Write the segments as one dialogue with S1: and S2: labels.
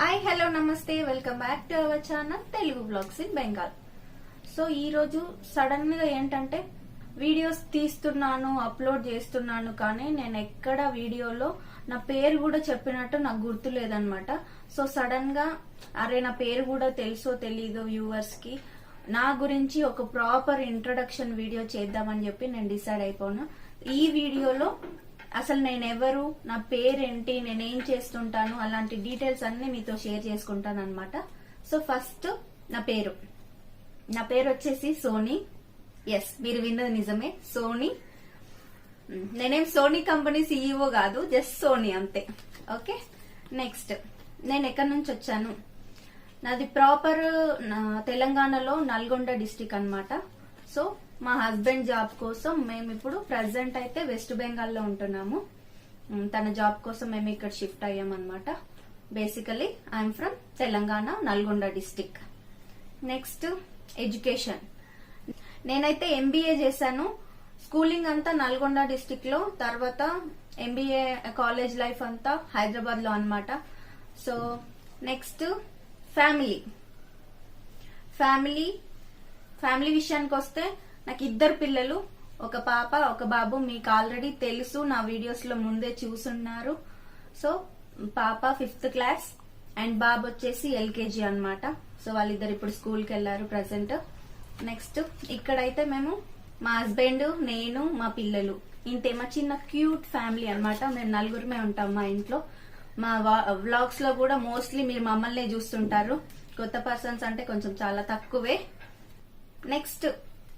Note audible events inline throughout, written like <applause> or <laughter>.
S1: Hi hello నమస్తే. Welcome back to our channel Telugu blogs in Bengal so ఈ రోజు సడన్గా ఏంటంటే వీడియోస్ తీస్తున్నాను అప్లోడ్ చేస్తున్నాను కానీ నేను ఎక్కడ వీడియోలో నా పేరు కూడా చెప్పినట్టు నాకు గుర్తు లేదనమాట సో సడన్గా అరే నా పేరు కూడా తెలుసో తెలీదో వ్యూవర్స్కి నా గురించి ఒక ప్రాపర్ ఇంట్రొడక్షన్ వీడియో చేద్దామని చెప్పి నేను డిసైడ్ అయిపోను. ఈ వీడియోలో అసలు నేను ఎవరు నా పేరేంటి నేను ఏం చేస్తుంటాను అలాంటి డీటెయిల్స్ అన్ని మీతో షేర్ చేసుకుంటాను అనమాట సో ఫస్ట్ నా పేరు. నా పేరు వచ్చేసి సోనీ. ఎస్ మీరు విన్నది నిజమే సోనీ. నేనేం సోనీ కంపెనీ సీఈఓ కాదు జస్ట్ సోనీ అంతే. ఓకే నెక్స్ట్ నేను ఎక్కడి నుంచి వచ్చాను? నాది ప్రాపర్ తెలంగాణలో నల్గొండ డిస్టిక్ అనమాట సో మా హస్బెండ్ జాబ్ కోసం మేము ఇప్పుడు ప్రజెంట్ అయితే వెస్ట్ బెంగాల్లో ఉంటున్నాము. తన జాబ్ కోసం మేము ఇక్కడ shift అయ్యామన్నమాట. Basically I'm from Telangana Nalgonda district next education నేనైతే ఎంబీఏ చేశాను. స్కూలింగ్ అంతా నల్గొండ డిస్టిక్లో తర్వాత ఎంబీఏ కాలేజ్ లైఫ్ అంతా హైదరాబాద్లో అనమాట so next family family family విషయానికి వస్తే నాకు ఇద్దరు పిల్లలు ఒక పాప ఒక బాబు మీకు ఆల్రెడీ తెలుసు నా వీడియోస్లో ముందే చూసున్నారు. సో పాప ఫిఫ్త్ క్లాస్ అండ్ బాబు వచ్చేసి ఎల్కేజీ అనమాట సో వాళ్ళిద్దరు ఇప్పుడు స్కూల్కి వెళ్ళారు వెళ్ళారు ప్రజెంట్. నెక్స్ట్ ఇక్కడైతే మేము మా హస్బెండ్ నేను మా పిల్లలు. ఇంతే మా చిన్న క్యూట్ ఫ్యామిలీ అనమాట మేము నలుగురమే ఉంటాం మా ఇంట్లో. మా వ్లాగ్స్లో కూడా మోస్ట్లీ మీరు మమ్మల్ని చూస్తుంటారు. కొత్త పర్సన్స్ అంటే కొంచెం చాలా తక్కువే. Next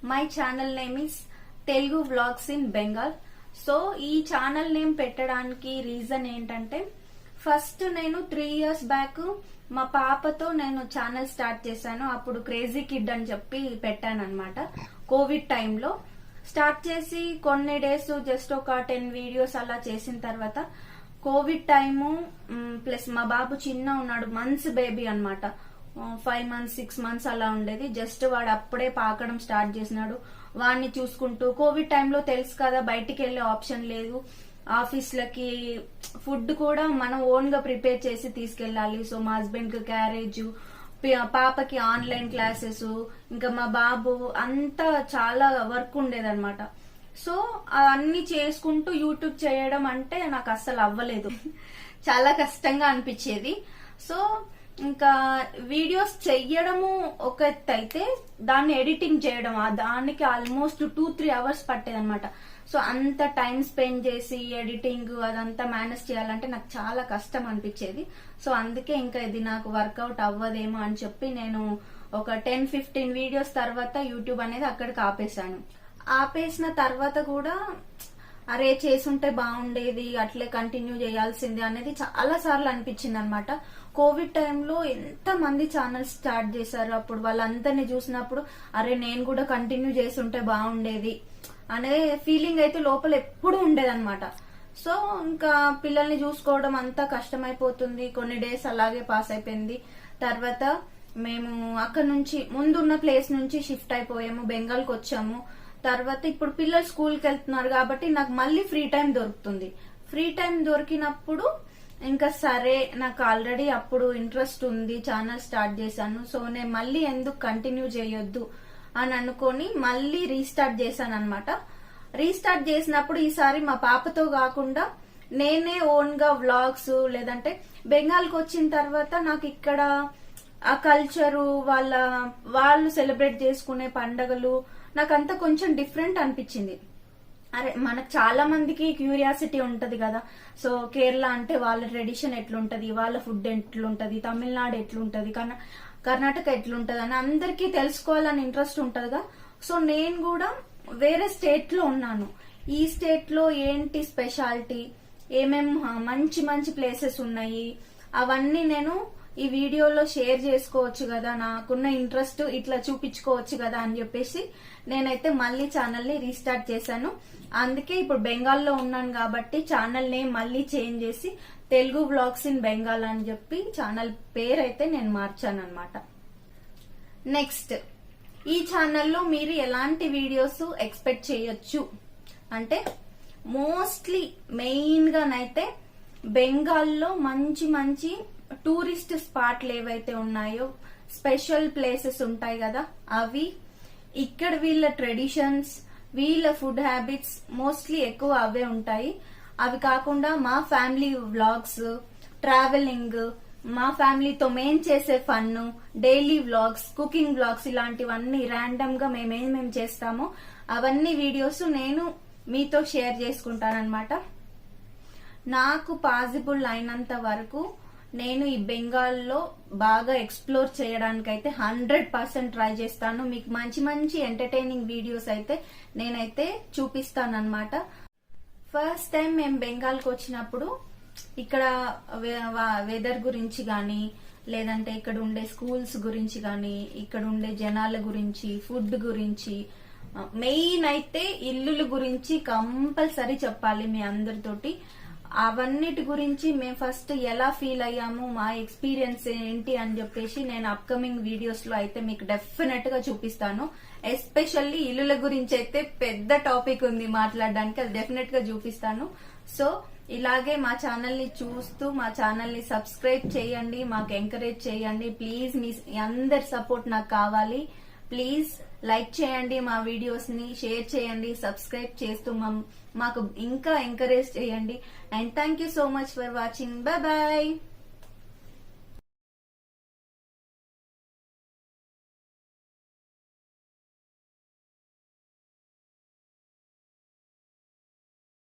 S1: my channel name is Telugu vlogs in Bengal so ఈ ఛానల్ నేమ్ పెట్టడానికి రీజన్ ఏంటంటే ఫస్ట్ నేను త్రీ ఇయర్స్ బ్యాక్ మా పాపతో నేను ఛానల్ స్టార్ట్ చేశాను. అప్పుడు క్రేజీ కిడ్ అని చెప్పి పెట్టాను అనమాట కోవిడ్ టైంలో స్టార్ట్ చేసి కొన్ని డేస్ జస్ట్ ఒక టెన్ వీడియోస్ అలా చేసిన తర్వాత కోవిడ్ టైము ప్లస్ మా బాబు చిన్న ఉన్నాడు మంత్స్ బేబీ అనమాట ఫైవ్ మంత్స్ సిక్స్ మంత్స్ అలా ఉండేది. జస్ట్ వాడు అప్పుడే పాకడం స్టార్ట్ చేసినాడు. వాడిని చూసుకుంటూ కోవిడ్ టైంలో తెలుసు కదా బయటికి వెళ్ళే ఆప్షన్ లేదు. ఆఫీస్లకి ఫుడ్ కూడా మనం ఓన్గా ప్రిపేర్ చేసి తీసుకెళ్ళాలి. సో మా హస్బెండ్కి క్యారేజ్ పాపకి ఆన్లైన్ క్లాసెస్ ఇంకా మా బాబు అంతా చాలా వర్క్ ఉండేదన్నమాట. సో అన్ని చేసుకుంటూ యూట్యూబ్ చేయడం అంటే నాకు అస్సలు అవ్వలేదు. <laughs> చాలా కష్టంగా అనిపించేది. సో ఇంకా వీడియోస్ చెయ్యడము ఒక ఎత్తు అయితే దాన్ని ఎడిటింగ్ చేయడం దానికి ఆల్మోస్ట్ టూ త్రీ అవర్స్ పట్టేది అనమాట సో అంత టైం స్పెండ్ చేసి ఎడిటింగ్ అదంతా మేనేజ్ చేయాలంటే నాకు చాలా కష్టం అనిపించేది. సో అందుకే ఇంకా ఇది నాకు వర్కౌట్ అవ్వదేమో అని చెప్పి నేను ఒక టెన్ ఫిఫ్టీన్ వీడియోస్ తర్వాత యూట్యూబ్ అనేది అక్కడికి ఆపేశాను. ఆపేసిన తర్వాత కూడా అరే చేసుంటే బాగుండేది అట్లే కంటిన్యూ చేయాల్సింది అనేది చాలా సార్లు అనిపించింది అనమాట కోవిడ్ టైంలో ఎంత మంది ఛానల్స్ స్టార్ట్ చేశారు? అప్పుడు వాళ్ళందరినీ చూసినప్పుడు అరే నేను కూడా కంటిన్యూ చేసి ఉంటే బాగుండేది అనే ఫీలింగ్ అయితే లోపల ఎప్పుడు ఉండేదన్నమాట. సో ఇంకా పిల్లల్ని చూసుకోవడం అంతా కష్టమైపోతుంది. కొన్ని డేస్ అలాగే పాస్ అయిపోయింది. తర్వాత మేము అక్కడ నుంచి ముందున్న ప్లేస్ నుంచి షిఫ్ట్ అయిపోయాము బెంగాల్కి వచ్చాము. తర్వాత ఇప్పుడు పిల్లలు స్కూల్కి వెళ్తున్నారు కాబట్టి నాకు మళ్ళీ ఫ్రీ టైం దొరుకుతుంది. ఫ్రీ టైం దొరికినప్పుడు ఇంకా సరే నాకు ఆల్రెడీ అప్పుడు ఇంట్రెస్ట్ ఉంది ఛానల్ స్టార్ట్ చేశాను సో నేను మళ్ళీ ఎందుకు కంటిన్యూ చేయొద్దు అని అనుకొని మళ్ళీ రీస్టార్ట్ చేశాను అనమాట రీస్టార్ట్ చేసినప్పుడు ఈసారి మా పాపతో కాకుండా నేనే ఓన్గా వ్లాగ్స్ లేదంటే బెంగాల్కి వచ్చిన తర్వాత నాకు ఇక్కడ ఆ కల్చరు వాళ్ళ వాళ్ళు సెలబ్రేట్ చేసుకునే పండగలు నాకంతా కొంచెం డిఫరెంట్ అనిపించింది. అరే మనకు చాలా మందికి క్యూరియాసిటీ ఉంటది కదా. సో కేరళ అంటే వాళ్ళ ట్రెడిషన్ ఎట్లుంటది వాళ్ళ ఫుడ్ ఎట్లుంటది తమిళనాడు ఎట్లుంటది కర్ణా- కర్ణాటక ఎట్లుంటది అని అందరికీ తెలుసుకోవాలని ఇంట్రెస్ట్ ఉంటదిగా సో నేను కూడా వేరే స్టేట్లో ఉన్నాను. ఈ స్టేట్లో ఏంటి స్పెషాలిటీ? ఏమేం మంచి మంచి ప్లేసెస్ ఉన్నాయి? అవన్నీ నేను ఈ వీడియోలో షేర్ చేసుకోవచ్చు కదా నాకున్న ఇంట్రెస్ట్ ఇట్లా చూపించుకోవచ్చు కదా అని చెప్పేసి నేనైతే మళ్ళీ ఛానల్ని రీస్టార్ట్ చేశాను. అందుకే ఇప్పుడు బెంగాల్లో ఉన్నాను కాబట్టి ఛానల్ నేమ్ మళ్ళీ చేంజ్ చేసి తెలుగు బ్లాగ్స్ ఇన్ బెంగాల్ అని చెప్పి ఛానల్ పేరు అయితే నేను మార్చాను అనమాట నెక్స్ట్ ఈ ఛానల్లో మీరు ఎలాంటి వీడియోస్ ఎక్స్పెక్ట్ చేయొచ్చు? అంటే మోస్ట్లీ మెయిన్గానైతే బెంగాల్లో మంచి మంచి టూరిస్ట్ స్పాట్లు ఏవైతే ఉన్నాయో స్పెషల్ ప్లేసెస్ ఉంటాయి కదా అవి ఇక్కడ వీళ్ళ ట్రెడిషన్స్ వీళ్ళ ఫుడ్ హ్యాబిట్స్ మోస్ట్లీ ఎక్కువ అవే ఉంటాయి. అవి కాకుండా మా ఫ్యామిలీ వ్లాగ్స్ ట్రావెలింగ్ మా ఫ్యామిలీతో మేం చేసే fun daily vlogs cooking vlogs ఇలాంటివన్నీ ర్యాండమ్గా మేమేమేం చేస్తామో అవన్నీ వీడియోస్ నేను మీతో షేర్ చేసుకుంటానన్నమాట. నాకు పాసిబుల్ అయినంత వరకు నేను ఈ బెంగాల్లో బాగా ఎక్స్ప్లోర్ చేయడానికి అయితే హండ్రెడ్ పర్సెంట్ ట్రై చేస్తాను. మీకు మంచి మంచి ఎంటర్టైనింగ్ వీడియోస్ అయితే నేనైతే చూపిస్తాను అనమాట ఫస్ట్ టైం మేము బెంగాల్కి వచ్చినప్పుడు ఇక్కడ వెదర్ గురించి కానీ లేదంటే ఇక్కడ ఉండే స్కూల్స్ గురించి కానీ ఇక్కడ ఉండే జనాల గురించి ఫుడ్ గురించి మెయిన్ అయితే ఇల్లుల గురించి కంపల్సరీ చెప్పాలి మీ అందరితోటి. అవన్నిటి గురించి మేము ఫస్ట్ ఎలా ఫీల్ అయ్యాము మా ఎక్స్పీరియన్స్ ఏంటి అని చెప్పేసి నేను అప్కమింగ్ వీడియోస్లో అయితే మీకు డెఫినెట్గా చూపిస్తాను. ఎస్పెషల్లీ ఇల్లుల గురించి అయితే పెద్ద టాపిక్ ఉంది మాట్లాడడానికి అది డెఫినెట్గా చూపిస్తాను. సో ఇలాగే మా ఛానల్ని చూస్తూ మా ఛానల్ని సబ్స్క్రైబ్ చేయండి మాకు ఎంకరేజ్ చేయండి. ప్లీజ్ మీ అందరి సపోర్ట్ నాకు కావాలి. ప్లీజ్ లైక్ చేయండి మా వీడియోస్ని షేర్ చేయండి సబ్స్క్రైబ్ చేస్తూ మమ్- మాకు ఇంకా ఎంకరేజ్ చేయండి. And thank you so much for watching. Bye bye.